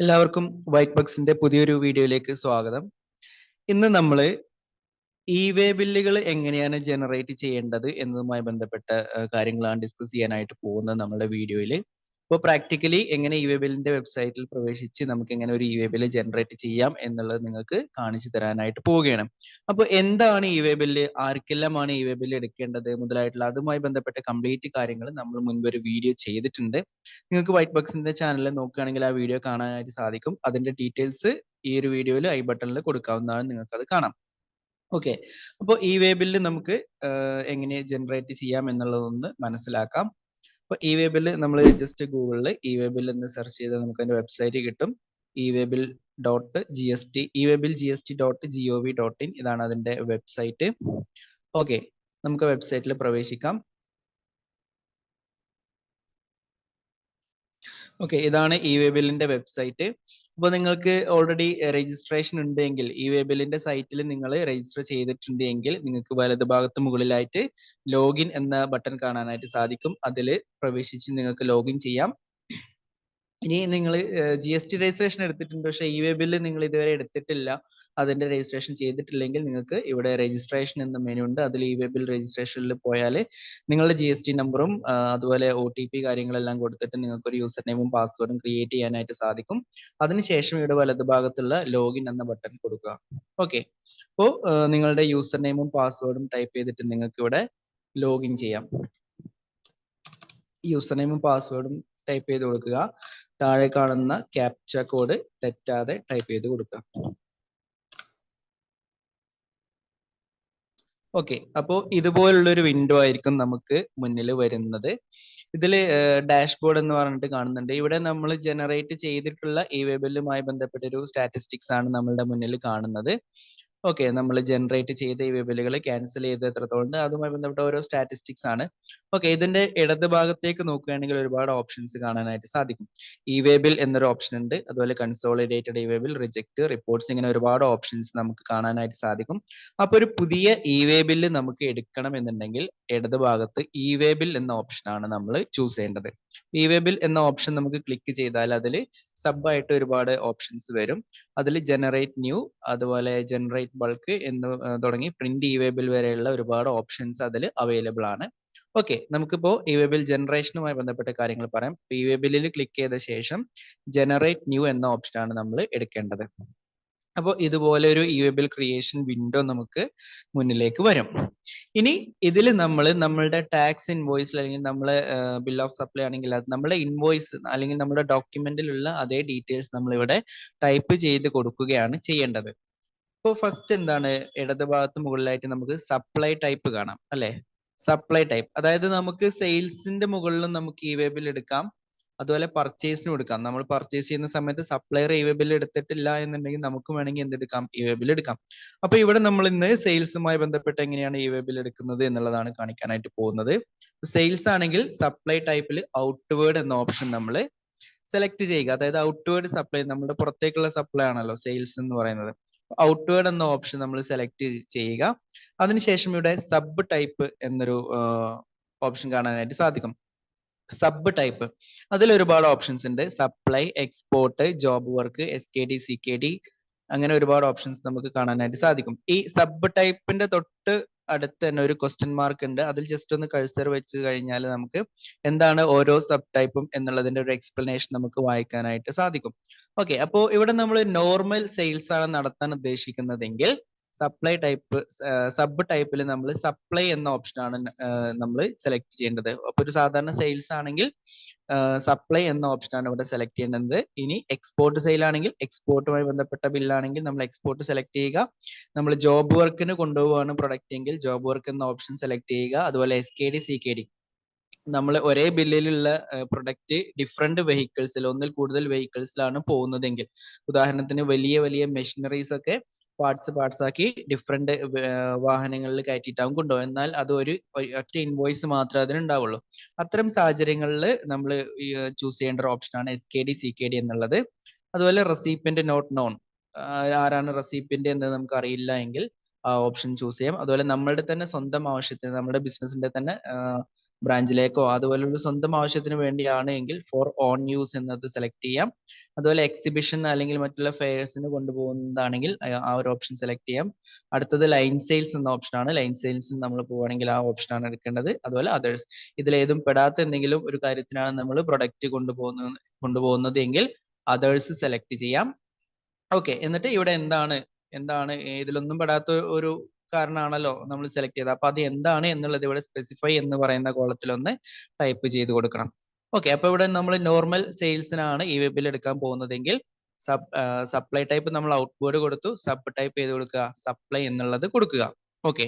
എല്ലാവർക്കും വൈറ്റ് ബക്സിന്റെ പുതിയൊരു വീഡിയോയിലേക്ക് സ്വാഗതം. ഇന്ന് നമ്മൾ ഇ വേ ബില്ലുകൾ എങ്ങനെയാണ് ജനറേറ്റ് ചെയ്യേണ്ടത് എന്നതുമായി ബന്ധപ്പെട്ട കാര്യങ്ങളാണ് ഡിസ്കസ് ചെയ്യാനായിട്ട് പോകുന്നത് നമ്മുടെ വീഡിയോയിൽ അപ്പോൾ പ്രാക്ടിക്കലി എങ്ങനെ ഇ വേ ബില്ലിന്റെ വെബ്സൈറ്റിൽ പ്രവേശിച്ച് നമുക്ക് എങ്ങനെ ഒരു ഇ വേ ബില്ല് ജനറേറ്റ് ചെയ്യാം എന്നുള്ളത് നിങ്ങൾക്ക് കാണിച്ചു തരാനായിട്ട് പോവുകയാണ്. അപ്പോൾ എന്താണ് ഇ വേ ബില്ല് ആർക്കെല്ലാമാണ് ഇ വേ ബില്ല് എടുക്കേണ്ടത് മുതലായിട്ടുള്ള അതുമായി ബന്ധപ്പെട്ട കംപ്ലീറ്റ് കാര്യങ്ങൾ നമ്മൾ മുൻപ് ഒരു വീഡിയോ ചെയ്തിട്ടുണ്ട്. നിങ്ങൾക്ക് വൈറ്റ് ബോക്സിന്റെ ചാനൽ നോക്കുകയാണെങ്കിൽ ആ വീഡിയോ കാണാനായിട്ട് സാധിക്കും. അതിന്റെ ഡീറ്റെയിൽസ് ഈ ഒരു വീഡിയോയിൽ ഐ ബട്ടണിൽ കൊടുക്കാവുന്നതാണ് നിങ്ങൾക്ക് അത് കാണാം. ഓക്കെ അപ്പോൾ ഈ വേബിൽ നമുക്ക് എങ്ങനെ ജനറേറ്റ് ചെയ്യാം എന്നുള്ളതൊന്ന് മനസ്സിലാക്കാം. അപ്പോൾ ഇ വേ നമ്മൾ ജസ്റ്റ് ഗൂഗിളിൽ ഇ വേ ബിൽ എന്ന് സെർച്ച് ചെയ്താൽ നമുക്ക് അതിന്റെ വെബ്സൈറ്റ് കിട്ടും. E way bill dot G S T e way bill G S T dot G O V dot in ഇതാണ് അതിന്റെ വെബ്സൈറ്റ് ഓക്കെ നമുക്ക് വെബ്സൈറ്റിൽ പ്രവേശിക്കാം. ഓക്കെ ഇതാണ് ഇ വേ വെബ്സൈറ്റ് അപ്പോൾ നിങ്ങൾക്ക് ഓൾറെഡി രജിസ്ട്രേഷൻ ഉണ്ടെങ്കിൽ ഈ വെബിലിന്റെ സൈറ്റിൽ നിങ്ങൾ രജിസ്റ്റർ ചെയ്തിട്ടുണ്ടെങ്കിൽ നിങ്ങൾക്ക് വലതുഭാഗത്ത് മുകളിലായിട്ട് ലോഗിൻ എന്ന ബട്ടൺ കാണാനായിട്ട് സാധിക്കും. അതിൽ പ്രവേശിച്ച് നിങ്ങൾക്ക് ലോഗിൻ ചെയ്യാം. ഇനി നിങ്ങൾ ജി എസ് ടി രജിസ്ട്രേഷൻ എടുത്തിട്ടുണ്ട്. പക്ഷെ ഇ വേ ബില്ല് നിങ്ങൾ ഇതുവരെ എടുത്തിട്ടില്ല. അതിന്റെ രജിസ്ട്രേഷൻ ചെയ്തിട്ടില്ലെങ്കിൽ നിങ്ങൾക്ക് ഇവിടെ രജിസ്ട്രേഷൻ എന്ന മെനു ഉണ്ട്. അതിൽ ഇ വേ ബിൽ രജിസ്ട്രേഷനിൽ പോയാൽ നിങ്ങളുടെ ജി എസ് ടി നമ്പറും അതുപോലെ ഒ ടി പി കാര്യങ്ങളെല്ലാം കൊടുത്തിട്ട് നിങ്ങൾക്ക് ഒരു യൂസർ നെയിമും പാസ്വേഡും ക്രിയേറ്റ് ചെയ്യാനായിട്ട് സാധിക്കും. അതിനുശേഷം ഇവിടെ വലതുഭാഗത്തുള്ള ലോഗിൻ എന്ന ബട്ടൺ കൊടുക്കുക. ഓക്കെ അപ്പോൾ നിങ്ങളുടെ യൂസർ നെയിമും പാസ്വേഡും ടൈപ്പ് ചെയ്തിട്ട് നിങ്ങൾക്ക് ഇവിടെ ലോഗിൻ ചെയ്യാം യൂസർ നെയിമും പാസ്വേഡും ടൈപ്പ് ചെയ്ത് കൊടുക്കുക. താഴെ കാണുന്ന ക്യാപ്ച കോഡ് തെറ്റാതെ ടൈപ്പ് ചെയ്ത് കൊടുക്കാം. ഓക്കെ അപ്പോൾ ഇതുപോലുള്ള ഒരു വിൻഡോ ആയിരിക്കും നമുക്ക് മുന്നിൽ വരുന്നത്. ഇതിൽ ഡാഷ്ബോർഡ് എന്ന് പറഞ്ഞിട്ട് കാണുന്നുണ്ട്. ഇവിടെ നമ്മൾ ജനറേറ്റ് ചെയ്തിട്ടുള്ള ഇ വേ ബന്ധപ്പെട്ട ഒരു സ്റ്റാറ്റിസ്റ്റിക്സ് ആണ് നമ്മളുടെ മുന്നിൽ കാണുന്നത്. ഓക്കെ. നമ്മൾ ജനറേറ്റ് ചെയ്ത ഈ വിപലുകൾ ക്യാൻസൽ ചെയ്ത് എത്രത്തോളം ഉണ്ട് അതുമായി ബന്ധപ്പെട്ട ഓരോ സ്റ്റാറ്റിസ്റ്റിക്സ് ആണ്. ഓക്കെ. ഇതിന്റെ ഇടത് ഭാഗത്തേക്ക് നോക്കുകയാണെങ്കിൽ ഒരുപാട് ഓപ്ഷൻസ് കാണാനായിട്ട് സാധിക്കും. ഇ വേബിൽ എന്നൊരു ഓപ്ഷൻ ഉണ്ട്. അതുപോലെ consolidated e waybill reject reports ഇങ്ങനെ ഒരുപാട് ഓപ്ഷൻസ് നമുക്ക് കാണാനായിട്ട് സാധിക്കും. അപ്പൊ ഒരു പുതിയ ഇ വേബിൽ നമുക്ക് എടുക്കണം എന്നുണ്ടെങ്കിൽ ഇടത് ഭാഗത്ത് ഇ വേബിൽ എന്ന ഓപ്ഷനാണ് നമ്മൾ ചൂസ് ചെയ്യേണ്ടത്. ഇ വേബിൽ എന്ന ഓപ്ഷൻ നമുക്ക് ക്ലിക്ക് ചെയ്താൽ അതിൽ സബ് ആയിട്ട് ഒരുപാട് ഓപ്ഷൻസ് വരും. അതിൽ ജനറേറ്റ് ന്യൂ അതുപോലെ ജനറേറ്റ് ബൾക്ക് എന്ന് തുടങ്ങി പ്രിന്റ് ഇ വേ ബിൽ വരെയുള്ള ഒരുപാട് ഓപ്ഷൻസ് അതിൽ അവൈലബിൾ ആണ്. ഓക്കെ നമുക്കിപ്പോ ഇ ഇവേബിൽ ജനറേഷനുമായി ബന്ധപ്പെട്ട കാര്യങ്ങൾ പറയാം. ഇ വേ ക്ലിക്ക് ചെയ്ത ശേഷം ജനറേറ്റ് ന്യൂ എന്ന ഓപ്ഷനാണ് നമ്മൾ എടുക്കേണ്ടത്. അപ്പോൾ ഇതുപോലെ ഒരു ഇ വേ ക്രിയേഷൻ വിൻഡോ നമുക്ക് മുന്നിലേക്ക് വരും. ഇനി ഇതിൽ നമ്മൾ നമ്മളുടെ ടാക്സ് ഇൻവോയ്സിൽ അല്ലെങ്കിൽ നമ്മൾ ബിൽ ഓഫ് സപ്ലൈ ആണെങ്കിൽ അത് നമ്മുടെ ഇൻവോയ്സ് അല്ലെങ്കിൽ നമ്മുടെ ഡോക്യുമെന്റിലുള്ള അതേ ഡീറ്റെയിൽസ് നമ്മളിവിടെ ടൈപ്പ് ചെയ്ത് കൊടുക്കുകയാണ് ചെയ്യേണ്ടത്. ഇപ്പോൾ ഫസ്റ്റ് എന്താണ്? ഇടത് ഭാഗത്ത് മുകളിലായിട്ട് നമുക്ക് സപ്ലൈ ടൈപ്പ് കാണാം അല്ലെ? സപ്ലൈ ടൈപ്പ് അതായത് നമുക്ക് സെയിൽസിന്റെ മുകളിലും നമുക്ക് ഇ വേബിൽ എടുക്കാം. അതുപോലെ പർച്ചേസിനും എടുക്കാം. നമ്മൾ പർച്ചേസ് ചെയ്യുന്ന സമയത്ത് സപ്ലയർ ഇ വേബിൽ എടുത്തിട്ടില്ല എന്നുണ്ടെങ്കിൽ നമുക്ക് വേണമെങ്കിൽ എന്തെടുക്കാം ഇ വേ ബിൽ എടുക്കാം. അപ്പൊ ഇവിടെ നമ്മൾ ഇന്ന് സെയിൽസുമായി ബന്ധപ്പെട്ട് എങ്ങനെയാണ് ഇ വേബിൽ എടുക്കുന്നത് എന്നുള്ളതാണ് കാണിക്കാനായിട്ട് പോകുന്നത്. സെയിൽസ് ആണെങ്കിൽ സപ്ലൈ ടൈപ്പിൽ ഔട്ട്വേർഡ് എന്ന ഓപ്ഷൻ നമ്മൾ സെലക്ട് ചെയ്യുക. അതായത് ഔട്ട്വേർഡ് സപ്ലൈ നമ്മുടെ പുറത്തേക്കുള്ള സപ്ലൈ ആണല്ലോ സെയിൽസ് എന്ന് പറയുന്നത്. ഔട്ട്വേർഡ് എന്ന ഓപ്ഷൻ നമ്മൾ സെലക്ട് ചെയ്യുക. അതിനുശേഷം ഇവിടെ സബ് ടൈപ്പ് എന്നൊരു ഓപ്ഷൻ കാണാനായിട്ട് സാധിക്കും. സബ് ടൈപ്പ് അതിൽ ഒരുപാട് ഓപ്ഷൻസ് ഉണ്ട്. Supply export job work S K D C K D അങ്ങനെ ഒരുപാട് ഓപ്ഷൻസ് നമുക്ക് കാണാനായിട്ട് സാധിക്കും. ഈ സബ് ടൈപ്പിന്റെ തൊട്ട് അടുത്ത് തന്നെ ഒരു ക്വസ്റ്റ്യൻ മാർക്ക് ഉണ്ട്. അതിൽ ജസ്റ്റ് ഒന്ന് കഴ്സർ വെച്ച് കഴിഞ്ഞാൽ നമുക്ക് എന്താണ് ഓരോ സബ് ടൈപ്പും എന്നുള്ളതിന്റെ ഒരു എക്സ്പ്ലനേഷൻ നമുക്ക് വായിക്കാനായിട്ട് സാധിക്കും. ഓക്കെ അപ്പോൾ ഇവിടെ നമ്മൾ നോർമൽ സെയിൽസ് ആണ് നടത്താൻ ഉദ്ദേശിക്കുന്നതെങ്കിൽ സപ്ലൈ ടൈപ്പ് സബ് ടൈപ്പിൽ നമ്മൾ സപ്ലൈ എന്ന ഓപ്ഷൻ ആണ് നമ്മൾ സെലക്ട് ചെയ്യേണ്ടത്. അപ്പൊ ഒരു സാധാരണ സെയിൽസ് ആണെങ്കിൽ സപ്ലൈ എന്ന ഓപ്ഷൻ ആണ് ഇവിടെ സെലക്ട് ചെയ്യേണ്ടത്. ഇനി എക്സ്പോർട്ട് സെയിൽ ആണെങ്കിൽ എക്സ്പോർട്ടുമായി ബന്ധപ്പെട്ട ബില്ലാണെങ്കിൽ നമ്മൾ എക്സ്പോർട്ട് സെലക്ട് ചെയ്യുക. നമ്മൾ ജോബ് വർക്കിന് കൊണ്ടുപോവാണ് പ്രൊഡക്റ്റ് എങ്കിൽ ജോബ് വർക്ക് എന്ന ഓപ്ഷൻ സെലക്ട് ചെയ്യുക. അതുപോലെ S K D C K D നമ്മൾ ഒരേ ബില്ലിലുള്ള പ്രൊഡക്റ്റ് ഡിഫറെന്റ് വെഹിക്കിൾസിൽ ഒന്നിൽ കൂടുതൽ വെഹിക്കിൾസിലാണ് പോകുന്നതെങ്കിൽ ഉദാഹരണത്തിന് വലിയ വലിയ മെഷീനറീസ് ഒക്കെ പാർട്സ് പാർട്സ് ആക്കി ഡിഫറെന്റ് വാഹനങ്ങളിൽ കയറ്റിയിട്ടാവും കൊണ്ടുപോകും. എന്നാൽ അത് ഒരു ഒറ്റ ഇൻവോയ്സ് മാത്രമേ അതിനുണ്ടാവുള്ളൂ അത്തരം സാഹചര്യങ്ങളിൽ നമ്മൾ ചൂസ് ചെയ്യേണ്ട ഒരു ഓപ്ഷനാണ് S K D C K D എന്നുള്ളത്. അതുപോലെ റെസിപ്പിന്റെ നോട്ട് നോൺ ആരാണ് റെസിപ്പിന്റെ എന്ന് നമുക്ക് അറിയില്ല എങ്കിൽ ആ ഓപ്ഷൻ ചൂസ് ചെയ്യാം. അതുപോലെ നമ്മളുടെ തന്നെ സ്വന്തം ആവശ്യത്തിന് നമ്മുടെ ബിസിനസിന്റെ തന്നെ ബ്രാഞ്ചിലേക്കോ അതുപോലെ ഒരു സ്വന്തം ആവശ്യത്തിന് വേണ്ടിയാണ് എങ്കിൽ ഫോർ ഓൺ യൂസ് എന്നത് സെലക്ട് ചെയ്യാം. അതുപോലെ എക്സിബിഷൻ അല്ലെങ്കിൽ മറ്റുള്ള ഫെയർസിന് കൊണ്ടുപോകുന്നതാണെങ്കിൽ ആ- ഒരു ഓപ്ഷൻ സെലക്ട് ചെയ്യാം. അടുത്തത് ലൈൻ സെയിൽസ് എന്ന ഓപ്ഷനാണ് ലൈൻ സെയിൽസിന് നമ്മൾ പോവുകയാണെങ്കിൽ ആ ഓപ്ഷൻ ആണ് എടുക്കേണ്ടത്. അതുപോലെ അതേഴ്സ് ഇതിലേതും പെടാത്ത എന്തെങ്കിലും ഒരു കാര്യത്തിനാണ് നമ്മൾ പ്രൊഡക്റ്റ് കൊണ്ടുപോകുന്ന കൊണ്ടുപോകുന്നത് എങ്കിൽ അതേഴ്സ് സെലക്ട് ചെയ്യാം. ഓക്കെ എന്നിട്ട് ഇവിടെ എന്താണ് എന്താണ് ഇതിലൊന്നും പെടാത്ത ഒരു കാരണമാണല്ലോ നമ്മൾ സെലക്ട് ചെയ്തത്. അപ്പൊ അത് എന്താണ് എന്നുള്ളത് ഇവിടെ സ്പെസിഫൈ എന്ന് പറയുന്ന കോളത്തിൽ ഒന്ന് ടൈപ്പ് ചെയ്ത് കൊടുക്കണം. ഓക്കെ അപ്പൊ ഇവിടെ നമ്മൾ നോർമൽ സെയിൽസിനാണ് ഈ വെബിൽ എടുക്കാൻ പോകുന്നതെങ്കിൽ സബ് സപ്ലൈ ടൈപ്പ് നമ്മൾ ഔട്ട്വേർഡ് കൊടുത്തു സബ് ടൈപ്പ് ചെയ്ത് കൊടുക്കുക സപ്ലൈ എന്നുള്ളത് കൊടുക്കുക. ഓക്കെ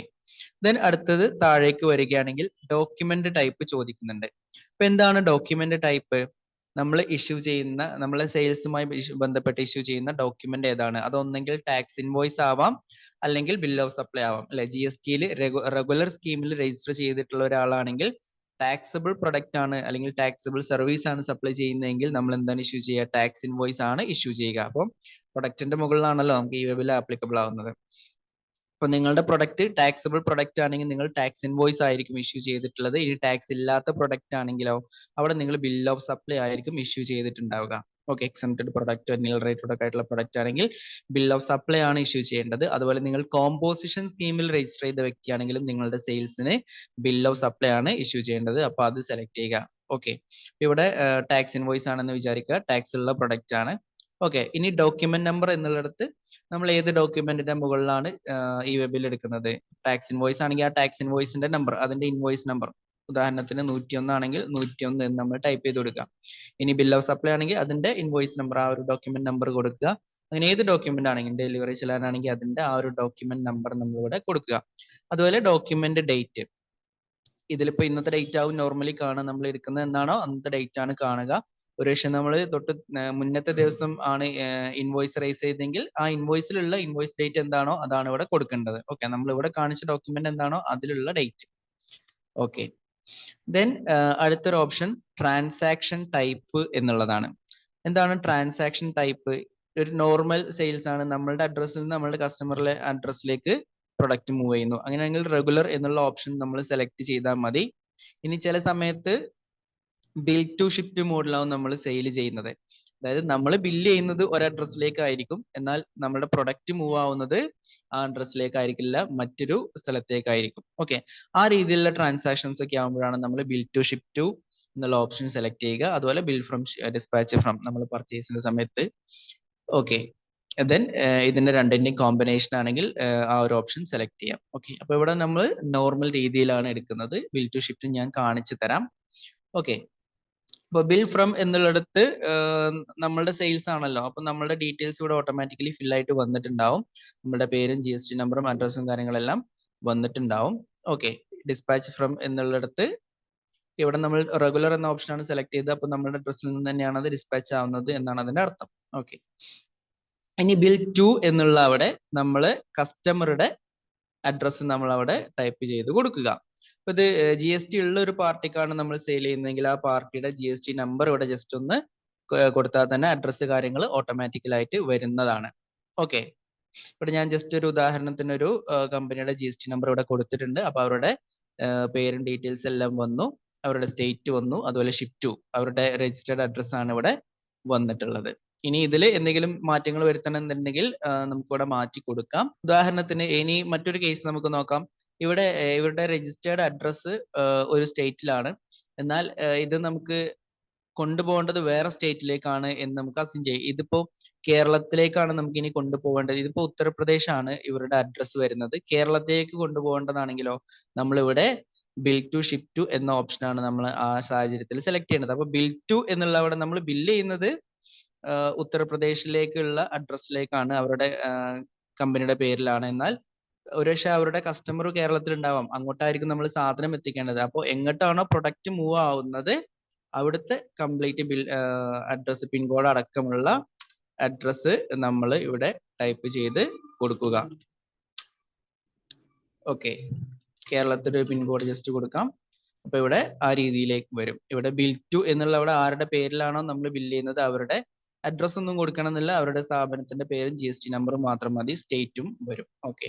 ദെൻ അടുത്തത് താഴേക്ക് വരികയാണെങ്കിൽ ഡോക്യുമെന്റ് ടൈപ്പ് ചോദിക്കുന്നുണ്ട്. അപ്പൊ എന്താണ് ഡോക്യുമെന്റ് ടൈപ്പ് നമ്മൾ ഇഷ്യൂ ചെയ്യുന്ന നമ്മൾ സെയിൽസുമായി ബന്ധപ്പെട്ട് ഇഷ്യൂ ചെയ്യുന്ന ഡോക്യുമെന്റ് ഏതാണ്? അതൊന്നെങ്കിൽ ടാക്സ് ഇൻവോയ്സ് ആവാം അല്ലെങ്കിൽ ബിൽ ഓഫ് സപ്ലൈ ആവാം. അല്ലെ? ജി എസ് ടിയിൽ റെഗുലർ സ്കീമിൽ രജിസ്റ്റർ ചെയ്തിട്ടുള്ള ഒരാളാണെങ്കിൽ ടാക്സബിൾ പ്രൊഡക്റ്റ് ആണ് അല്ലെങ്കിൽ ടാക്സബിൾ സർവീസ് ആണ് സപ്ലൈ ചെയ്യുന്നതെങ്കിൽ നമ്മൾ എന്താണ് ഇഷ്യൂ ചെയ്യുക? ടാക്സ് ഇൻവോയ്സ് ആണ് ഇഷ്യൂ ചെയ്യുക. അപ്പം പ്രൊഡക്റ്റിന്റെ മുകളിലാണല്ലോ നമുക്ക് ഈ വെബിൽ ആപ്ലിക്കബിൾ ആവുന്നത്. അപ്പൊ നിങ്ങളുടെ പ്രൊഡക്റ്റ് ടാക്സബിൾ പ്രൊഡക്റ്റ് ആണെങ്കിൽ നിങ്ങൾ ടാക്സ് ഇൻവോയ്സ് ആയിരിക്കും ഇഷ്യൂ ചെയ്തിട്ടുള്ളത്. ഇനി ടാക്സ് ഇല്ലാത്ത പ്രൊഡക്റ്റ് ആണെങ്കിലോ അവിടെ നിങ്ങൾ ബിൽ ഓഫ് സപ്ലൈ ആയിരിക്കും issue ചെയ്തിട്ടുണ്ടാവുക. Okay exempted product nil rate product ആയിട്ടുള്ള പ്രൊഡക്റ്റ് ആണെങ്കിൽ ബിൽ ഓഫ് സപ്ലൈ ആണ് ഇഷ്യൂ ചെയ്യേണ്ടത്. അതുപോലെ നിങ്ങൾ കോമ്പോസിഷൻ സ്കീമിൽ രജിസ്റ്റർ ചെയ്ത വ്യക്തിയാണെങ്കിലും നിങ്ങളുടെ സെയിൽസിന് ബിൽ ഓഫ് സപ്ലൈ ആണ് ഇഷ്യൂ ചെയ്യേണ്ടത്. അപ്പൊ അത് സെലക്ട് ചെയ്യുക. ഓക്കെ ഇവിടെ ടാക്സ് ഇൻവോയ്സ് ആണെന്ന് വിചാരിക്കുക. ടാക്സ് ഉള്ള പ്രൊഡക്റ്റ് ആണ്. ഓക്കെ ഇനി ഡോക്യുമെന്റ് നമ്പർ എന്നുള്ളിടത്ത് നമ്മൾ ഏത് ഡോക്യുമെന്റിന്റെ മുകളിലാണ് ഈ വെബിൽ എടുക്കുന്നത്? ടാക്സ് ഇൻവോയ്സ് ആണെങ്കിൽ ആ ടാക്സ് ഇൻവോയ്സിന്റെ നമ്പർ അതിന്റെ ഇൻവോയ്സ് നമ്പർ ഉദാഹരണത്തിന് നൂറ്റി ആണെങ്കിൽ നൂറ്റി ഒന്ന് എന്ന് നമ്മൾ ടൈപ്പ് ചെയ്ത് കൊടുക്കുക ഇനി ബിൽ ഓഫ് സപ്ലൈ ആണെങ്കിൽ അതിന്റെ ഇൻവോയ്സ് നമ്പർ ആ ഒരു ഡോക്യുമെന്റ് നമ്പർ കൊടുക്കുക. അങ്ങനെ ഏത് ഡോക്യുമെന്റ് ആണെങ്കിൽ ഡെലിവറി ചെല്ലാനാണെങ്കിൽ അതിന്റെ ആ ഒരു ഡോക്യുമെന്റ് നമ്പർ നമ്മൾ ഇവിടെ കൊടുക്കുക. അതുപോലെ ഡോക്യുമെന്റ് ഡേറ്റ് ഇതിലിപ്പോ ഇന്നത്തെ ഡേറ്റ് ആവും. നോർമലി കാണാൻ നമ്മൾ എടുക്കുന്നത് എന്നാണോ അന്നത്തെ ഡേറ്റ് ആണ് കാണുക. ഒരു പക്ഷെ നമ്മൾ തൊട്ട് മുന്നത്തെ ദിവസം ആണ് ഇൻവോയ്സ് റൈസ് ചെയ്തെങ്കിൽ ആ ഇൻവോയ്സിലുള്ള ഇൻവോയ്സ് ഡേറ്റ് എന്താണോ അതാണ് ഇവിടെ കൊടുക്കേണ്ടത്. ഓക്കെ നമ്മൾ ഇവിടെ കാണിച്ച ഡോക്യുമെന്റ് എന്താണോ അതിലുള്ള ഡേറ്റ് ഓക്കെ ദെൻ അടുത്തൊരു ഓപ്ഷൻ ട്രാൻസാക്ഷൻ ടൈപ്പ് എന്നുള്ളതാണ്. എന്താണ് ട്രാൻസാക്ഷൻ ടൈപ്പ് ഒരു നോർമൽ സെയിൽസ് ആണ്. നമ്മളുടെ അഡ്രസ്സിൽ നിന്ന് നമ്മളുടെ കസ്റ്റമറിലെ അഡ്രസ്സിലേക്ക് പ്രൊഡക്റ്റ് മൂവ് ചെയ്യുന്നു. അങ്ങനെയാണെങ്കിൽ റെഗുലർ എന്നുള്ള ഓപ്ഷൻ നമ്മൾ സെലക്ട് ചെയ്താൽ മതി. ഇനി ചില സമയത്ത് ബിൽ ടു ഷിപ്പ് മോഡിലാവും നമ്മൾ സെയിൽ ചെയ്യുന്നത്. അതായത് നമ്മൾ ബില്ല് ചെയ്യുന്നത് ഒരു അഡ്രസ്സിലേക്ക് ആയിരിക്കും എന്നാൽ നമ്മുടെ പ്രൊഡക്റ്റ് മൂവ് ആവുന്നത് ആ അഡ്രസ്സിലേക്ക് ആയിരിക്കില്ല മറ്റൊരു സ്ഥലത്തേക്കായിരിക്കും. ഓക്കെ ആ രീതിയിലുള്ള ട്രാൻസാക്ഷൻസ് ഒക്കെ ആകുമ്പോഴാണ് നമ്മൾ ബിൽ ടു ഷിപ്പ് ടു എന്നുള്ള ഓപ്ഷൻ സെലക്ട് ചെയ്യുക. അതുപോലെ ബിൽ ഫ്രം ഡിസ്പാച്ച് ഫ്രം നമ്മൾ പർച്ചേസിന്റെ സമയത്ത്. ഓക്കെ ദെൻ ഇതിന്റെ രണ്ടിന്റെയും കോമ്പിനേഷൻ ആണെങ്കിൽ ആ ഒരു ഓപ്ഷൻ സെലക്ട് ചെയ്യാം. ഓക്കെ അപ്പൊ ഇവിടെ നമ്മൾ നോർമൽ രീതിയിലാണ് എടുക്കുന്നത്. ബിൽ ടു ഷിഫ്റ്റ് ഞാൻ കാണിച്ചു തരാം. ഓക്കെ ഇപ്പൊ ബിൽ ഫ്രം എന്നുള്ളിടത്ത് നമ്മളുടെ സെയിൽസ് ആണല്ലോ. അപ്പൊ നമ്മളുടെ ഡീറ്റെയിൽസ് ഇവിടെ ഓട്ടോമാറ്റിക്കലി ഫിൽ ആയിട്ട് വന്നിട്ടുണ്ടാവും. നമ്മുടെ പേരും ജി എസ് ടി നമ്പറും അഡ്രസ്സും കാര്യങ്ങളെല്ലാം വന്നിട്ടുണ്ടാവും. ഓക്കെ ഡിസ്പാച്ച് ഫ്രം എന്നുള്ളിടത്ത് ഇവിടെ നമ്മൾ റെഗുലർ എന്ന ഓപ്ഷൻ ആണ് സെലക്ട് ചെയ്തത്. അപ്പൊ നമ്മുടെ അഡ്രസ്സിൽ നിന്ന് തന്നെയാണ് അത് ഡിസ്പാച്ച് ആവുന്നത് എന്നാണ് അതിന്റെ അർത്ഥം. ഓക്കെ ഇനി ബിൽ ടു എന്നുള്ള അവിടെ നമ്മൾ കസ്റ്റമറുടെ അഡ്രസ്സ് നമ്മൾ അവിടെ ടൈപ്പ് ചെയ്ത് കൊടുക്കുക. അപ്പൊ ഇത് ജി എസ് ടി ഉള്ള ഒരു പാർട്ടിക്കാണ് നമ്മൾ സെയിൽ ചെയ്യുന്നതെങ്കിൽ ആ പാർട്ടിയുടെ ജി എസ് ടി നമ്പർ ഇവിടെ ജസ്റ്റ് ഒന്ന് കൊടുത്താൽ തന്നെ അഡ്രസ്സ് കാര്യങ്ങൾ ഓട്ടോമാറ്റിക്കലായിട്ട് വരുന്നതാണ്. ഓക്കെ ഇവിടെ ഞാൻ ജസ്റ്റ് ഒരു ഉദാഹരണത്തിന് ഒരു കമ്പനിയുടെ ജി എസ് ടി നമ്പർ ഇവിടെ കൊടുത്തിട്ടുണ്ട്. അപ്പൊ അവരുടെ പേരും ഡീറ്റെയിൽസ് എല്ലാം വന്നു. അവരുടെ സ്റ്റേറ്റ് വന്നു. അതുപോലെ ടു അവരുടെ രജിസ്റ്റേർഡ് അഡ്രസ് ആണ് ഇവിടെ വന്നിട്ടുള്ളത്. ഇനി ഇതിൽ എന്തെങ്കിലും മാറ്റങ്ങൾ വരുത്തണം എന്നുണ്ടെങ്കിൽ നമുക്ക് ഇവിടെ മാറ്റി കൊടുക്കാം. ഉദാഹരണത്തിന് ഇനി മറ്റൊരു കേസ് നമുക്ക് നോക്കാം. ഇവിടെ ഇവരുടെ രജിസ്റ്റേർഡ് അഡ്രസ് ഒരു സ്റ്റേറ്റിലാണ് എന്നാൽ ഇത് നമുക്ക് കൊണ്ടുപോകേണ്ടത് വേറെ സ്റ്റേറ്റിലേക്കാണ് എന്ന് നമുക്ക് അസിൻ ചെയ്യാം. ഇതിപ്പോ കേരളത്തിലേക്കാണ് നമുക്ക് ഇനി കൊണ്ടുപോകേണ്ടത്. ഇതിപ്പോ ഉത്തർപ്രദേശ് ആണ് ഇവരുടെ അഡ്രസ് വരുന്നത്. കേരളത്തിലേക്ക് കൊണ്ടുപോകേണ്ടതാണെങ്കിലോ നമ്മളിവിടെ ബിൽ ടു ഷിപ്പ് ടു എന്ന ഓപ്ഷനാണ് നമ്മൾ ആ സാഹചര്യത്തിൽ സെലക്ട് ചെയ്യേണ്ടത് അപ്പൊ ബിൽ ടു എന്നുള്ള അവിടെ നമ്മൾ ബില്ല് ചെയ്യുന്നത് ഉത്തർപ്രദേശിലേക്കുള്ള അഡ്രസ്സിലേക്കാണ് അവരുടെ കമ്പനിയുടെ പേരിലാണ്. എന്നാൽ ഒരുപക്ഷെ അവരുടെ കസ്റ്റമർ കേരളത്തിൽ ഉണ്ടാവാം അങ്ങോട്ടായിരിക്കും നമ്മൾ സാധനം എത്തിക്കേണ്ടത്. അപ്പോൾ എങ്ങോട്ടാണോ പ്രൊഡക്റ്റ് മൂവ് ആവുന്നത് അവിടുത്തെ കംപ്ലീറ്റ് ബിൽ അഡ്രസ്സ് പിൻകോഡ് അടക്കമുള്ള അഡ്രസ്സ് നമ്മൾ ഇവിടെ ടൈപ്പ് ചെയ്ത് കൊടുക്കുക. ഓക്കെ കേരളത്തിൽ പിൻകോഡ് ജസ്റ്റ് കൊടുക്കാം. അപ്പൊ ഇവിടെ ആ രീതിയിലേക്ക് വരും. ഇവിടെ ബിൽ ടു എന്നുള്ള അവിടെ ആരുടെ പേരിലാണോ നമ്മൾ ബില്ല് ചെയ്യുന്നത്? അവരുടെ അഡ്രസ് ഒന്നും കൊടുക്കണമെന്നില്ല. അവരുടെ സ്ഥാപനത്തിന്റെ പേരും ജി എസ് ടി നമ്പറും മാത്രം മതി. സ്റ്റേറ്റും വരും. Okay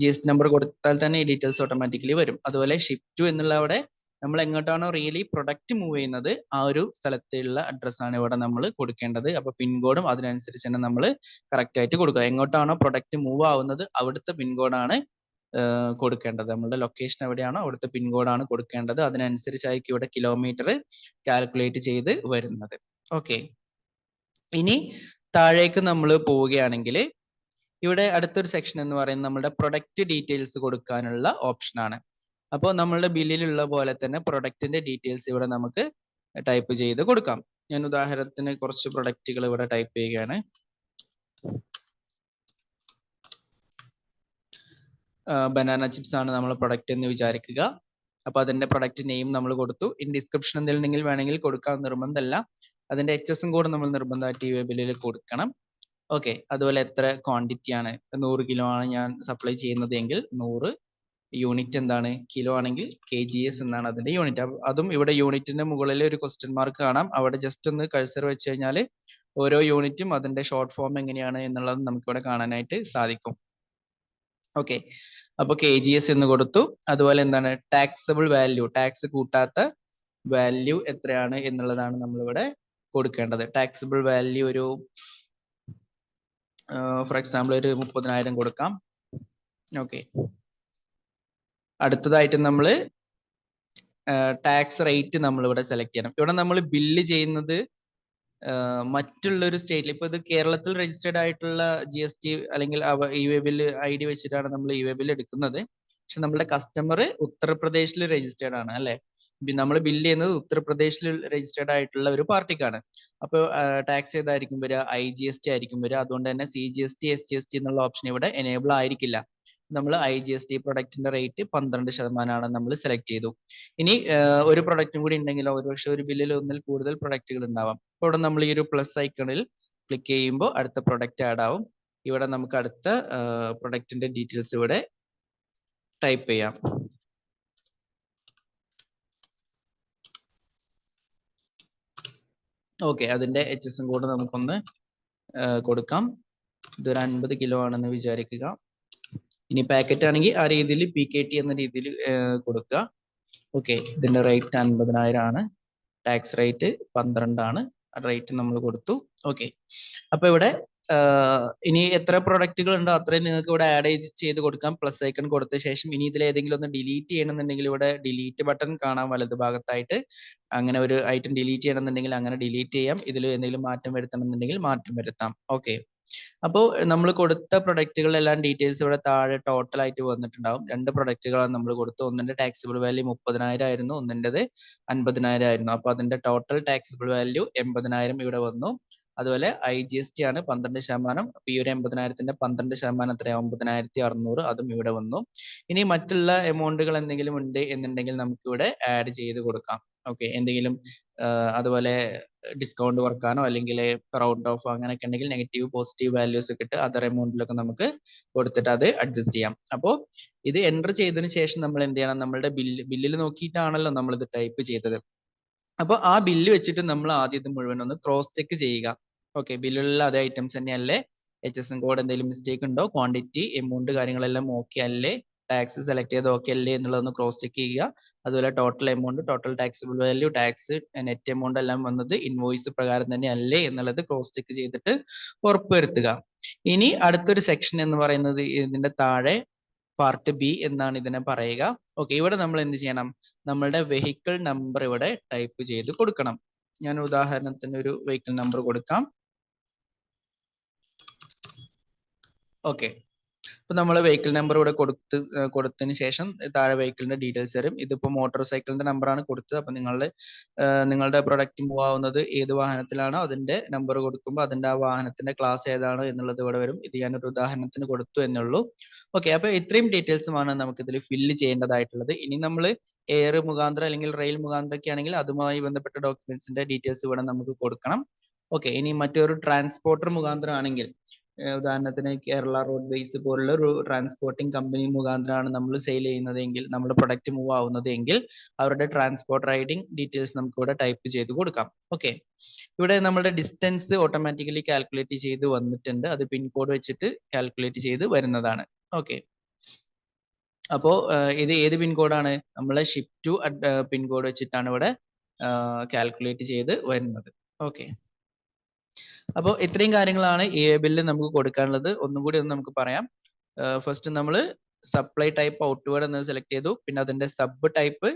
G S T number കൊടുത്താൽ തന്നെ ഈ ഡീറ്റെയിൽസ് ഓട്ടോമാറ്റിക്കലി വരും. അതുപോലെ ഷിപ്പ് ടു എന്നുള്ള അവിടെ നമ്മൾ എങ്ങോട്ടാണോ റിയലി പ്രൊഡക്റ്റ് മൂവ് ചെയ്യുന്നത് ആ ഒരു സ്ഥലത്തുള്ള അഡ്രസ്സാണ് ഇവിടെ നമ്മൾ കൊടുക്കേണ്ടത്. അപ്പൊ പിൻകോഡും അതിനനുസരിച്ച് തന്നെ നമ്മൾ കറക്റ്റ് ആയിട്ട് കൊടുക്കുക. എങ്ങോട്ടാണോ പ്രൊഡക്റ്റ് മൂവ് ആവുന്നത് അവിടുത്തെ പിൻകോഡാണ് കൊടുക്കേണ്ടത്. നമ്മളുടെ ലൊക്കേഷൻ എവിടെയാണോ അവിടുത്തെ പിൻകോഡാണ് കൊടുക്കേണ്ടത്. അതിനനുസരിച്ചായിരിക്കും ഇവിടെ കിലോമീറ്റർ കാൽക്കുലേറ്റ് ചെയ്ത് വരുന്നത്. ഓക്കെ ഇനി താഴേക്ക് നമ്മൾ പോവുകയാണെങ്കിൽ ഇവിടെ അടുത്തൊരു സെക്ഷൻ എന്ന് പറയുന്നത് നമ്മുടെ പ്രൊഡക്റ്റ് ഡീറ്റെയിൽസ് കൊടുക്കാനുള്ള ഓപ്ഷൻ ആണ്. അപ്പോൾ നമ്മളുടെ ബില്ലിലുള്ള പോലെ തന്നെ പ്രൊഡക്റ്റിന്റെ ഡീറ്റെയിൽസ് ഇവിടെ നമുക്ക് ടൈപ്പ് ചെയ്ത് കൊടുക്കാം. ഞാൻ ഉദാഹരണത്തിന് കുറച്ച് പ്രൊഡക്റ്റുകൾ ഇവിടെ ടൈപ്പ് ചെയ്യുകയാണ്. ബനാന ചിപ്സ് ആണ് നമ്മൾ പ്രൊഡക്റ്റ് എന്ന് വിചാരിക്കുക. അപ്പൊ അതിന്റെ പ്രൊഡക്റ്റ് നെയിം നമ്മൾ കൊടുത്തു. ഇൻ ഡിസ്ക്രിപ്ഷൻ എന്തെങ്കിലും വേണമെങ്കിൽ കൊടുക്കാൻ നിർബന്ധമല്ല. അതിന്റെ എച്ച് എസും കൂടെ നമ്മൾ നിർബന്ധമായിട്ട് ഈ വെബിലിൽ കൊടുക്കണം. ഓക്കെ അതുപോലെ എത്ര ക്വാണ്ടിറ്റി ആണ്? നൂറ് കിലോ ആണ് ഞാൻ സപ്ലൈ ചെയ്യുന്നത് എങ്കിൽ നൂറ്. യൂണിറ്റ് എന്താണ്? കിലോ ആണെങ്കിൽ കെ ജി എസ് എന്നാണ് അതിന്റെ യൂണിറ്റ് അതും ഇവിടെ യൂണിറ്റിന്റെ മുകളിൽ ഒരു ക്വസ്റ്റ്യൻ മാർക്ക് കാണാം. അവിടെ ജസ്റ്റ് ഒന്ന് കഴ്സർ വെച്ച് കഴിഞ്ഞാൽ ഓരോ യൂണിറ്റും അതിന്റെ ഷോർട്ട് ഫോം എങ്ങനെയാണ് എന്നുള്ളത് നമുക്ക് ഇവിടെ കാണാനായിട്ട് സാധിക്കും. ഓക്കെ അപ്പോൾ കെ ജി എസ് എന്ന് കൊടുത്തു. അതുപോലെ എന്താണ്? ടാക്സബിൾ വാല്യൂ ടാക്സ് കൂട്ടാത്ത വാല്യൂ എത്രയാണ് എന്നുള്ളതാണ് നമ്മളിവിടെ കൊടുക്കേണ്ടത്. ടാക്സിബിൾ വാല്യൂ ഒരു ഫോർ എക്സാമ്പിൾ ഒരു മുപ്പതിനായിരം കൊടുക്കാം. ഓക്കെ അടുത്തതായിട്ട് നമ്മൾ ടാക്സ് റേറ്റ് നമ്മൾ ഇവിടെ സെലക്ട് ചെയ്യണം. ഇവിടെ നമ്മൾ ബില്ല് ചെയ്യുന്നത് മറ്റുള്ള ഒരു സ്റ്റേറ്റിൽ ഇപ്പൊ ഇത് കേരളത്തിൽ രജിസ്റ്റേർഡ് ആയിട്ടുള്ള ജി എസ് ടി അല്ലെങ്കിൽ e way bill I D വെച്ചിട്ടാണ് നമ്മൾ ഇ വേ ബില്ല് എടുക്കുന്നത്. പക്ഷെ നമ്മുടെ കസ്റ്റമർ ഉത്തർപ്രദേശിൽ രജിസ്റ്റേർഡ് ആണ് അല്ലെ? നമ്മൾ ബില്ല് ചെയ്യുന്നത് ഉത്തർപ്രദേശിൽ രജിസ്റ്റേർഡ് ആയിട്ടുള്ള ഒരു പാർട്ടിക്കാണ്. അപ്പോൾ ടാക്സ് ഏതായിരിക്കും വരിക ഐ ജി എസ് ടി ആയിരിക്കും വരിക അതുകൊണ്ട് തന്നെ C G S T S G S T എന്നുള്ള ഓപ്ഷൻ ഇവിടെ എനേബിൾ ആയിരിക്കില്ല. നമ്മൾ ഐ ജി എസ് ടി പ്രൊഡക്റ്റിന്റെ റേറ്റ് പന്ത്രണ്ട് ശതമാനമാണ് നമ്മൾ സെലക്ട് ചെയ്തു. ഇനി ഒരു പ്രൊഡക്റ്റും കൂടി ഉണ്ടെങ്കിലോ ഒരുപക്ഷെ ഒരു ബില്ലിൽ ഒന്നിൽ കൂടുതൽ പ്രൊഡക്റ്റുകൾ ഉണ്ടാവാം. അപ്പോൾ ഇവിടെ നമ്മൾ ഈ ഒരു പ്ലസ് ഐക്കണിൽ ക്ലിക്ക് ചെയ്യുമ്പോൾ അടുത്ത പ്രൊഡക്റ്റ് ആഡ് ആവും. ഇവിടെ നമുക്ക് അടുത്ത പ്രൊഡക്റ്റിന്റെ ഡീറ്റെയിൽസ് ഇവിടെ ടൈപ്പ് ചെയ്യാം. ഓക്കെ അതിന്റെ എച്ച് എസും കൂടെ നമുക്കൊന്ന് കൊടുക്കാം. ഇതൊരു അൻപത് കിലോ ആണെന്ന് വിചാരിക്കുക. ഇനി പാക്കറ്റ് ആണെങ്കിൽ ആ രീതിയിൽ പി കെ ടി എന്ന രീതിയിൽ കൊടുക്കുക. ഓക്കെ ഇതിന്റെ റേറ്റ് അൻപതിനായിരം ആണ്. ടാക്സ് റേറ്റ് പന്ത്രണ്ടാണ്. റേറ്റ് നമ്മൾ കൊടുത്തു. ഓക്കെ അപ്പൊ ഇവിടെ ഇനി എത്ര പ്രൊഡക്റ്റുകൾ ഉണ്ടോ അത്രയും നിങ്ങൾക്ക് ഇവിടെ ആഡ് ചെയ്ത് കൊടുക്കാം. പ്ലസ് ഐക്കൺ കൊടുത്ത ശേഷം ഇനി ഇതിൽ ഏതെങ്കിലും ഒന്ന് ഡിലീറ്റ് ചെയ്യണമെന്നുണ്ടെങ്കിൽ ഇവിടെ ഡിലീറ്റ് ബട്ടൺ കാണാം വലത് ഭാഗത്തായിട്ട്. അങ്ങനെ ഒരു ഐറ്റം ഡിലീറ്റ് ചെയ്യണമെന്നുണ്ടെങ്കിൽ അങ്ങനെ ഡിലീറ്റ് ചെയ്യാം. ഇതിൽ എന്തെങ്കിലും മാറ്റം വരുത്തണമെന്നുണ്ടെങ്കിൽ മാറ്റം വരുത്താം. ഓക്കെ അപ്പോൾ നമ്മൾ കൊടുത്ത പ്രൊഡക്റ്റുകളെല്ലാം ഡീറ്റെയിൽസ് ഇവിടെ താഴെ ടോട്ടൽ ആയിട്ട് വന്നിട്ടുണ്ടാവും. രണ്ട് പ്രൊഡക്റ്റുകളാണ് നമ്മൾ കൊടുത്തത്. ഒന്നിന്റെ ടാക്സിബിൾ വാല്യൂ മുപ്പതിനായിരം ആയിരുന്നു. ഒന്നിന്റെത് അൻപതിനായിരം ആയിരുന്നു. അപ്പോൾ അതിന്റെ ടോട്ടൽ ടാക്സിബിൾ വാല്യൂ എൺപതിനായിരം ഇവിടെ വന്നു. അതുപോലെ ഐ ജി എസ് ടി ആണ് പന്ത്രണ്ട് ശതമാനം. പി ഒരു എൺപതിനായിരത്തിന്റെ പന്ത്രണ്ട് ശതമാനം എത്ര ഒമ്പതിനായിരത്തി അറുന്നൂറ് അതും ഇവിടെ വന്നു. ഇനി മറ്റുള്ള എമൗണ്ടുകൾ എന്തെങ്കിലും ഉണ്ട് എന്നുണ്ടെങ്കിൽ നമുക്ക് ഇവിടെ ആഡ് ചെയ്ത് കൊടുക്കാം. ഓക്കെ എന്തെങ്കിലും അതുപോലെ ഡിസ്കൗണ്ട് കുറക്കാനോ അല്ലെങ്കിൽ റൗണ്ട് ഓഫ് അങ്ങനെയൊക്കെ ഉണ്ടെങ്കിൽ നെഗറ്റീവ് പോസിറ്റീവ് വാല്യൂസ് കിട്ട് അതർ എമൗണ്ടിലൊക്കെ നമുക്ക് കൊടുത്തിട്ട് അത് അഡ്ജസ്റ്റ് ചെയ്യാം. അപ്പോൾ ഇത് എന്റർ ചെയ്തതിന് ശേഷം നമ്മൾ എന്ത് ചെയ്യണം? നമ്മളുടെ ബില്ല് ബില്ലിൽ നോക്കിയിട്ടാണല്ലോ നമ്മൾ ഇത് ടൈപ്പ് ചെയ്തത്. അപ്പോൾ ആ ബില്ല് വെച്ചിട്ട് നമ്മൾ ആദ്യത്തെ മുഴുവൻ ഒന്ന് ക്രോസ് ചെക്ക് ചെയ്യുക. ഓക്കെ ബില്ലിലുള്ള അതേ ഐറ്റംസ് തന്നെയല്ലേ? എച്ച് എസ് എം കോഡ് എന്തെങ്കിലും മിസ്റ്റേക്ക് ഉണ്ടോ? ക്വാണ്ടിറ്റി എമൗണ്ട് കാര്യങ്ങളെല്ലാം ഓക്കെ അല്ലേ? ടാക്സ് സെലക്ട് ചെയ്ത് ഓക്കെ അല്ലേ എന്നുള്ളതൊന്ന് ക്രോസ് ചെക്ക് ചെയ്യുക. അതുപോലെ total amount total taxable value tax net amount എല്ലാം വന്നത് ഇൻവോയ്സ് പ്രകാരം തന്നെ അല്ലേ എന്നുള്ളത് ക്രോസ് ചെക്ക് ചെയ്തിട്ട് ഉറപ്പുവരുത്തുക. ഇനി അടുത്തൊരു സെക്ഷൻ എന്ന് പറയുന്നത് ഇതിന്റെ താഴെ പാർട്ട് ബി എന്നാണ് ഇതിനെ പറയുക. ഓക്കെ ഇവിടെ നമ്മൾ എന്ത് ചെയ്യണം? നമ്മളുടെ വെഹിക്കിൾ നമ്പർ ഇവിടെ ടൈപ്പ് ചെയ്ത് കൊടുക്കണം. ഞാൻ ഉദാഹരണത്തിന് ഒരു വെഹിക്കിൾ നമ്പർ കൊടുക്കാം. ഓക്കെ ഇപ്പൊ നമ്മൾ വെഹിക്കിൾ നമ്പർ ഇവിടെ കൊടുത്ത് കൊടുത്തതിന് ശേഷം താഴെ വെഹിക്കിളിന്റെ ഡീറ്റെയിൽസ് തരും. ഇതിപ്പോ മോട്ടോർ സൈക്കിളിന്റെ നമ്പറാണ് കൊടുത്തത്. അപ്പൊ നിങ്ങളുടെ നിങ്ങളുടെ പ്രൊഡക്റ്റ് മൂവ് ആവുന്നത് ഏത് വാഹനത്തിലാണോ അതിന്റെ നമ്പർ കൊടുക്കുമ്പോൾ അതിന്റെ ആ വാഹനത്തിന്റെ ക്ലാസ് ഏതാണോ എന്നുള്ളത് ഇവിടെ വരും. ഇത് ഞാനൊരു ഉദാഹരണത്തിന് കൊടുത്തു എന്നുള്ളൂ ഓക്കെ അപ്പൊ ഇത്രയും ഡീറ്റെയിൽസുമാണ് നമുക്ക് ഇതിൽ ഫില്ല് ചെയ്യേണ്ടതായിട്ടുള്ളത്. ഇനി നമ്മൾ എയർ മുഖാന്തരം അല്ലെങ്കിൽ റെയിൽ മുഖാന്തരം ഒക്കെ ആണെങ്കിൽ അതുമായി ബന്ധപ്പെട്ട ഡോക്യുമെന്റ്സിന്റെ ഡീറ്റെയിൽസ് ഇവിടെ നമുക്ക് കൊടുക്കണം. ഓക്കെ ഇനി മറ്റൊരു ട്രാൻസ്പോർട്ടർ മുഖാന്തരം ആണെങ്കിൽ ഉദാഹരണത്തിന് കേരള റോഡ് ബേസ് പോലുള്ള ഒരു ട്രാൻസ്പോർട്ടിംഗ് കമ്പനി മുഖാന്തരമാണ് നമ്മൾ സെയിൽ ചെയ്യുന്നതെങ്കിൽ നമ്മുടെ പ്രൊഡക്റ്റ് മൂവ് ആവുന്നതെങ്കിൽ അവരുടെ ട്രാൻസ്പോർട്ട് റൈഡിംഗ് ഡീറ്റെയിൽസ് നമുക്ക് ഇവിടെ ടൈപ്പ് ചെയ്ത് കൊടുക്കാം. ഓക്കെ ഇവിടെ നമ്മുടെ ഡിസ്റ്റൻസ് ഓട്ടോമാറ്റിക്കലി കാൽക്കുലേറ്റ് ചെയ്ത് വന്നിട്ടുണ്ട്. അത് പിൻകോഡ് വെച്ചിട്ട് കാൽക്കുലേറ്റ് ചെയ്ത് വരുന്നതാണ്. ഓക്കെ അപ്പോൾ ഇത് ഏത് പിൻകോഡാണ് നമ്മളെ ഷിഫ്റ്റ് ടു പിൻകോഡ് വെച്ചിട്ടാണ് ഇവിടെ കാൽക്കുലേറ്റ് ചെയ്ത് വരുന്നത്. ഓക്കെ അപ്പോൾ ഇത്രയും കാര്യങ്ങളാണ് എ ബില്ല് നമുക്ക് കൊടുക്കാനുള്ളത്. ഒന്നും കൂടി ഒന്ന് നമുക്ക് പറയാം. ഫസ്റ്റ് നമ്മൾ സപ്ലൈ ടൈപ്പ് ഔട്ട്വേർഡ് എന്നത് സെലക്ട് ചെയ്തു. പിന്നെ അതിന്റെ സബ് ടൈപ്പ്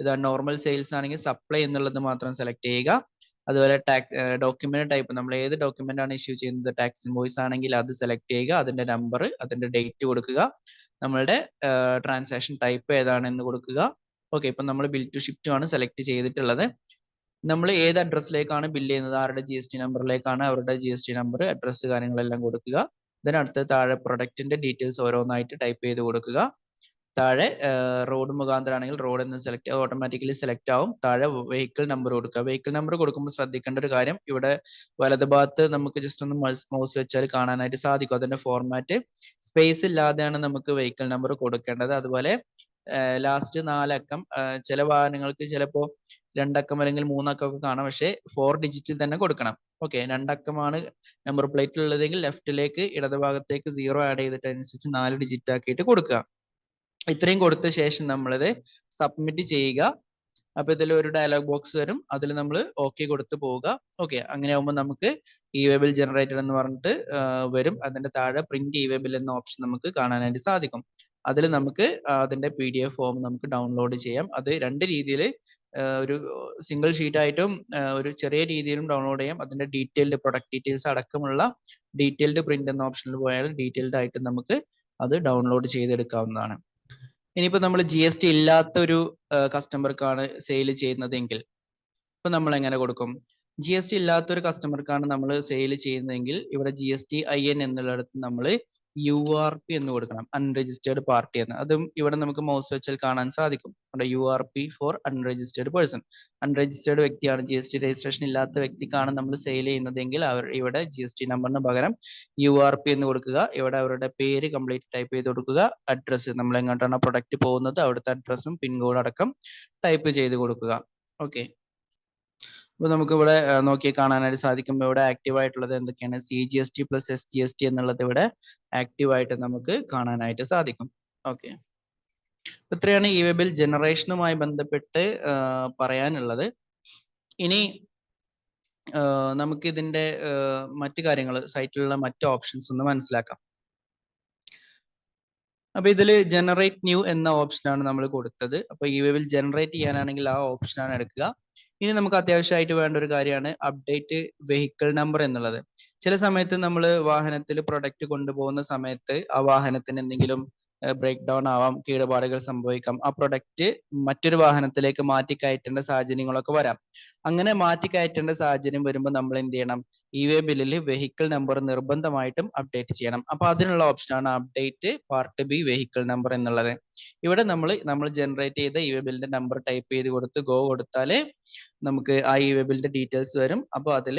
ഇതാ നോർമൽ സെയിൽസ് ആണെങ്കിൽ സപ്ലൈ എന്നുള്ളത് മാത്രം സെലക്ട് ചെയ്യുക. അതുപോലെ ടാക്സ് ഡോക്യുമെന്റ് ടൈപ്പ് നമ്മൾ ഏത് ഡോക്യുമെന്റ് ആണ് ഇഷ്യൂ ചെയ്യുന്നത്? ടാക്സ് ഇൻവോയ്സ് ആണെങ്കിൽ അത് സെലക്ട് ചെയ്യുക. അതിന്റെ നമ്പർ അതിന്റെ ഡേറ്റ് കൊടുക്കുക. നമ്മളുടെ ട്രാൻസാക്ഷൻ ടൈപ്പ് ഏതാണെന്ന് കൊടുക്കുക. ഓക്കെ ഇപ്പം നമ്മൾ ബിൽ ടു ഷിഫ്റ്റ് ആണ് സെലക്ട് ചെയ്തിട്ടുള്ളത്. നമ്മൾ ഏത് അഡ്രസ്സിലേക്കാണ് ബില്ല് ചെയ്യുന്നത്? ആരുടെ ജി എസ് ടി നമ്പറിലേക്കാണ് അവരുടെ G S T number address കാര്യങ്ങളെല്ലാം കൊടുക്കുക. ഇതിനടുത്ത് താഴെ പ്രൊഡക്റ്റിന്റെ ഡീറ്റെയിൽസ് ഓരോന്നായിട്ട് ടൈപ്പ് ചെയ്ത് കൊടുക്കുക. താഴെ റോഡ് മുഖാന്തരം ആണെങ്കിൽ റോഡ് എന്ന് സെലക്ട് ഓട്ടോമാറ്റിക്കലി സെലക്ട് ആവും. താഴെ വെഹിക്കിൾ നമ്പർ കൊടുക്കുക. വെഹിക്കിൾ നമ്പർ കൊടുക്കുമ്പോൾ ശ്രദ്ധിക്കേണ്ട ഒരു കാര്യം ഇവിടെ വലതുഭാഗത്ത് നമുക്ക് ജസ്റ്റ് ഒന്ന് മൗസ് വെച്ചാൽ കാണാനായിട്ട് സാധിക്കും. അതിന്റെ ഫോർമാറ്റ് സ്പേസ് ഇല്ലാതെയാണ് നമുക്ക് വെഹിക്കിൾ നമ്പർ കൊടുക്കേണ്ടത്. അതുപോലെ ലാസ്റ്റ് നാലക്കം. ചില വാഹനങ്ങൾക്ക് ചിലപ്പോൾ രണ്ടക്കം അല്ലെങ്കിൽ മൂന്നക്കം ഒക്കെ കാണാം. പക്ഷേ ഫോർ ഡിജിറ്റിൽ തന്നെ കൊടുക്കണം. ഓക്കെ രണ്ടക്കമാണ് നമ്പർ പ്ലേറ്റിൽ ഉള്ളതെങ്കിൽ ലെഫ്റ്റിലേക്ക് ഇടതുഭാഗത്തേക്ക് സീറോ ആഡ് ചെയ്തിട്ട് അനുസരിച്ച് നാല് ഡിജിറ്റ് ആക്കിയിട്ട് കൊടുക്കുക. ഇത്രയും കൊടുത്ത ശേഷം നമ്മളിത് സബ്മിറ്റ് ചെയ്യുക. അപ്പൊ ഇതിൽ ഒരു ഡയലോഗ് ബോക്സ് വരും. അതിൽ നമ്മൾ ഓക്കെ കൊടുത്ത് പോവുക. ഓക്കെ അങ്ങനെ ആകുമ്പോൾ നമുക്ക് ഇ വെബിൽ ജനറേറ്റഡ് എന്ന് പറഞ്ഞിട്ട് വരും. അതിന്റെ താഴെ പ്രിന്റ് ഇ വെബിൽ എന്ന ഓപ്ഷൻ നമുക്ക് കാണാനായിട്ട് സാധിക്കും. അതിൽ നമുക്ക് അതിന്റെ പി ഡി എഫ് ഫോം നമുക്ക് ഡൗൺലോഡ് ചെയ്യാം. അത് രണ്ട് രീതിയിൽ ഒരു സിംഗിൾ ഷീറ്റായിട്ടും ഒരു ചെറിയ രീതിയിലും ഡൗൺലോഡ് ചെയ്യാം. അതിന്റെ ഡീറ്റെയിൽഡ് പ്രൊഡക്റ്റ് ഡീറ്റെയിൽസ് അടക്കമുള്ള ഡീറ്റെയിൽഡ് പ്രിന്റ് എന്ന ഓപ്ഷനിൽ പോയാൽ ഡീറ്റെയിൽഡ് ആയിട്ട് നമുക്ക് അത് ഡൗൺലോഡ് ചെയ്തെടുക്കാവുന്നതാണ്. ഇനിയിപ്പോൾ നമ്മൾ ജി എസ് ടി ഇല്ലാത്ത ഒരു കസ്റ്റമർക്കാണ് സെയിൽ ചെയ്യുന്നതെങ്കിൽ ഇപ്പം നമ്മൾ എങ്ങനെ കൊടുക്കും? ജി എസ് ടി ഇല്ലാത്ത ഒരു കസ്റ്റമർക്കാണ് നമ്മൾ സെയിൽ ചെയ്യുന്നതെങ്കിൽ ഇവിടെ G S T I N എന്നുള്ളിടത്ത് നമ്മൾ യു ആർ പി എന്ന് കൊടുക്കണം. അൺരജിസ്റ്റേർഡ് പാർട്ടി എന്ന്. അതും ഇവിടെ നമുക്ക് മൗസ് വെച്ചാൽ കാണാൻ സാധിക്കും. അവിടെ U R P for unregistered person unregistered വ്യക്തിയാണ്. ജി എസ് ടി രജിസ്ട്രേഷൻ ഇല്ലാത്ത വ്യക്തിക്കാണ് നമ്മൾ സെയിൽ ചെയ്യുന്നതെങ്കിൽ അവർ ഇവിടെ ജി എസ് ടി നമ്പറിന് പകരം യു ആർ പി എന്ന് കൊടുക്കുക. ഇവിടെ അവരുടെ പേര് കംപ്ലീറ്റ് ടൈപ്പ് ചെയ്ത് കൊടുക്കുക. അഡ്രസ്സ് നമ്മൾ എങ്ങോട്ടാണ് പ്രൊഡക്റ്റ് പോകുന്നത് അവിടുത്തെ അഡ്രസ്സും പിൻകോഡ് അടക്കം ടൈപ്പ് ചെയ്ത് കൊടുക്കുക. ഓക്കെ അപ്പോൾ നമുക്കിവിടെ നോക്കി കാണാനായിട്ട് സാധിക്കും ഇവിടെ ആക്റ്റീവ് ആയിട്ടുള്ളത് എന്തൊക്കെയാണ്? C G S T plus S G S T എന്നുള്ളത് ഇവിടെ ആക്റ്റീവ് ആയിട്ട് നമുക്ക് കാണാനായിട്ട് സാധിക്കും. ഓക്കെ ഇത്രയാണ് ഈ വെബിൽ ജനറേഷനുമായി ബന്ധപ്പെട്ട് പറയാനുള്ളത്. ഇനി നമുക്ക് ഇതിന്റെ മറ്റു കാര്യങ്ങൾ സൈറ്റിലുള്ള മറ്റു ഓപ്ഷൻസ് ഒന്ന് മനസ്സിലാക്കാം. അപ്പൊ ഇതിൽ ജനറേറ്റ് ന്യൂ എന്ന ഓപ്ഷനാണ് നമ്മൾ കൊടുത്തത്. അപ്പൊ ഈ വെബിൽ ജനറേറ്റ് ചെയ്യാനാണെങ്കിൽ ആ ഓപ്ഷനാണ് എടുക്കുക. ഇനി നമുക്ക് അത്യാവശ്യമായിട്ട് വേണ്ട ഒരു കാര്യമാണ് അപ്ഡേറ്റ് വെഹിക്കിൾ നമ്പർ എന്നുള്ളത്. ചില സമയത്ത് നമ്മൾ വാഹനത്തിൽ പ്രൊഡക്റ്റ് കൊണ്ടുപോകുന്ന സമയത്ത് ആ വാഹനത്തിന് എന്തെങ്കിലും ബ്രേക്ക് ഡൗൺ ആവാം കേടുപാടുകൾ സംഭവിക്കാം. ആ പ്രൊഡക്റ്റ് മറ്റൊരു വാഹനത്തിലേക്ക് മാറ്റി കയറ്റേണ്ട സാഹചര്യങ്ങളൊക്കെ വരാം. അങ്ങനെ മാറ്റി കയറ്റേണ്ട സാഹചര്യം വരുമ്പോൾ നമ്മൾ എന്ത് ചെയ്യണം? ഇ വേ ബില്ലിൽ വെഹിക്കിൾ നമ്പർ നിർബന്ധമായിട്ടും അപ്ഡേറ്റ് ചെയ്യണം. അപ്പൊ അതിനുള്ള ഓപ്ഷനാണ് update part B vehicle number എന്നുള്ളത്. ഇവിടെ നമ്മൾ നമ്മൾ ജനറേറ്റ് ചെയ്ത ഇ വേ ബില്ലിന്റെ നമ്പർ ടൈപ്പ് ചെയ്ത് കൊടുത്ത് ഗോ കൊടുത്താൽ നമുക്ക് ആ ഇ വേ ബില്ലിന്റെ ഡീറ്റെയിൽസ് വരും അപ്പോൾ അതിൽ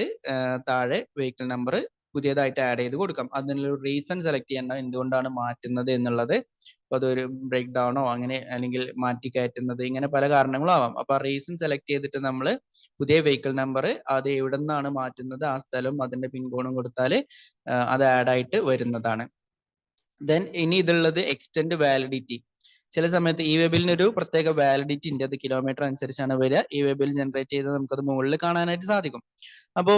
താഴെ വെഹിക്കിൾ നമ്പർ പുതിയതായിട്ട് ആഡ് ചെയ്ത് കൊടുക്കാം. അതിനൊരു റീസൺ സെലക്ട് ചെയ്യണം എന്തുകൊണ്ടാണ് മാറ്റുന്നത് എന്നുള്ളത് അപ്പോൾ അതൊരു ബ്രേക്ക് ഡൗണോ അങ്ങനെ അല്ലെങ്കിൽ മാറ്റി കയറ്റുന്നത് ഇങ്ങനെ പല കാരണങ്ങളും ആവാം. അപ്പോൾ ആ റീസൺ സെലക്ട് ചെയ്തിട്ട് നമ്മൾ പുതിയ വെഹിക്കിൾ നമ്പർ അത് എവിടെ നിന്നാണ് മാറ്റുന്നത് ആ സ്ഥലം അതിന്റെ പിൻകോണും കൊടുത്താൽ അത് ആഡ് ആയിട്ട് വരുന്നതാണ്. ദെൻ ഇനി ഇതുള്ളത് എക്സ്റ്റെൻഡ് വാലിഡിറ്റി ചില സമയത്ത് ഈ വെബിലിന് ഒരു പ്രത്യേക വാലിഡിറ്റി ഉണ്ട് അത് കിലോമീറ്റർ അനുസരിച്ചാണ് വരിക. ഈ വെബിൽ ജനറേറ്റ് ചെയ്ത് നമുക്കത് മുകളിൽ കാണാനായിട്ട് സാധിക്കും. അപ്പോൾ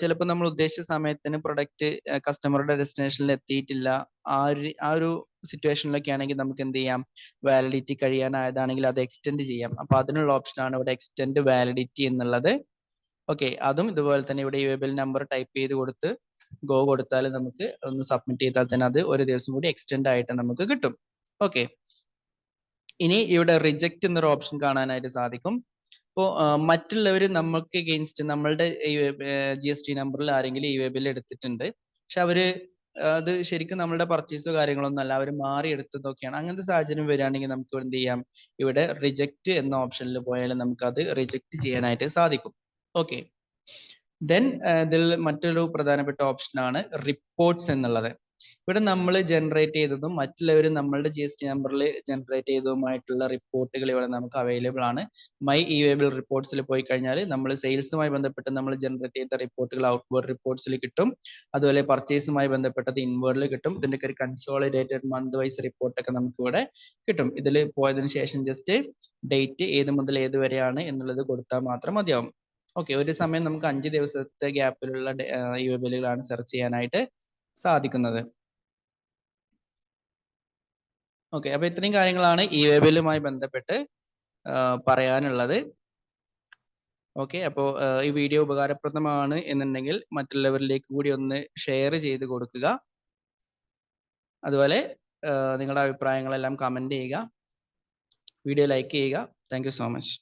ചിലപ്പോൾ നമ്മൾ ഉദ്ദേശിച്ച സമയത്തിന് പ്രൊഡക്റ്റ് കസ്റ്റമറുടെ ഡെസ്റ്റിനേഷനിൽ എത്തിയിട്ടില്ല. ആ ഒരു ആ ഒരു സിറ്റുവേഷനിലൊക്കെ ആണെങ്കിൽ നമുക്ക് എന്ത് ചെയ്യാം? വാലിഡിറ്റി കഴിയാനായതാണെങ്കിൽ അത് എക്സ്റ്റെൻഡ് ചെയ്യാം. അപ്പൊ അതിനുള്ള ഓപ്ഷനാണ് ഇവിടെ എക്സ്റ്റെൻഡ് വാലിഡിറ്റി എന്നുള്ളത്. ഓക്കെ അതും ഇതുപോലെ തന്നെ ഇവിടെ ഈ വെബിൽ നമ്പർ ടൈപ്പ് ചെയ്ത് കൊടുത്ത് ഗോ കൊടുത്താൽ നമുക്ക് ഒന്ന് സബ്മിറ്റ് ചെയ്താൽ തന്നെ അത് ഒരു ദിവസം കൂടി എക്സ്റ്റെൻഡ് ആയിട്ട് നമുക്ക് കിട്ടും. ഓക്കെ ഇനി ഇവിടെ റിജക്റ്റ് എന്നൊരു ഓപ്ഷൻ കാണാനായിട്ട് സാധിക്കും. ഇപ്പോൾ മറ്റുള്ളവർ നമ്മൾക്ക് എഗെയിൻസ്റ്റ് നമ്മളുടെ ജി എസ് ടി നമ്പറിൽ ആരെങ്കിലും ഈ വെബിൽ എടുത്തിട്ടുണ്ട്. പക്ഷെ അവർ അത് ശരിക്കും നമ്മളുടെ പർച്ചേസോ കാര്യങ്ങളൊന്നും അല്ല. അവർ മാറി എടുത്തതൊക്കെയാണ് അങ്ങനത്തെ സാഹചര്യം വരികയാണെങ്കിൽ നമുക്ക് എന്ത് ചെയ്യാം? ഇവിടെ റിജക്റ്റ് എന്ന ഓപ്ഷനിൽ പോയാൽ നമുക്ക് അത് റിജക്റ്റ് ചെയ്യാനായിട്ട് സാധിക്കും. ഓക്കെ ദെൻ ഇതിൽ മറ്റൊരു പ്രധാനപ്പെട്ട ഓപ്ഷനാണ് റിപ്പോർട്ട്സ് എന്നുള്ളത്. ഇവിടെ നമ്മൾ ജനറേറ്റ് ചെയ്തതും മറ്റുള്ളവർ നമ്മളുടെ ജി എസ് ടി നമ്പറിൽ ജനറേറ്റ് ചെയ്തതുമായിട്ടുള്ള റിപ്പോർട്ടുകൾ ഇവിടെ നമുക്ക് അവൈലബിൾ ആണ്. മൈ ഇ വേബിൾ റിപ്പോർട്ട്സിൽ പോയി കഴിഞ്ഞാൽ നമ്മൾ സെയിൽസുമായി ബന്ധപ്പെട്ട് നമ്മൾ ജനറേറ്റ് ചെയ്ത റിപ്പോർട്ടുകൾ ഔട്ട്വേർഡ് റിപ്പോർട്ട്സിൽ കിട്ടും. അതുപോലെ പർച്ചേസുമായി ബന്ധപ്പെട്ടത് ഇൻവേർഡിൽ കിട്ടും. ഇതിന്റെ ഒരു കൺസോളിഡേറ്റഡ് മന്ത് വൈസ് റിപ്പോർട്ടൊക്കെ നമുക്ക് ഇവിടെ കിട്ടും. ഇതിൽ പോയതിനു ശേഷം ജസ്റ്റ് ഡേറ്റ് ഏത് മുതൽ ഏത് വരെയാണ് എന്നുള്ളത് കൊടുത്താൽ മാത്രം മതിയാവും. ഓക്കെ ഒരു സമയം നമുക്ക് അഞ്ച് ദിവസത്തെ ഗ്യാപ്പിലുള്ള ബില്ലുകളാണ് സെർച്ച് ചെയ്യാനായിട്ട് സാധിക്കുന്നത്. ഓക്കെ അപ്പൊ ഇത്രയും കാര്യങ്ങളാണ് ഈ വേബിലുമായി ബന്ധപ്പെട്ട് പറയാനുള്ളത്. ഓക്കെ അപ്പോൾ ഈ വീഡിയോ ഉപകാരപ്രദമാണ് എന്നുണ്ടെങ്കിൽ മറ്റുള്ളവരിലേക്ക് കൂടി ഒന്ന് ഷെയർ ചെയ്ത് കൊടുക്കുക. അതുപോലെ നിങ്ങളുടെ അഭിപ്രായങ്ങളെല്ലാം കമന്റ് ചെയ്യുക. വീഡിയോ ലൈക്ക് ചെയ്യുക. Thank so much.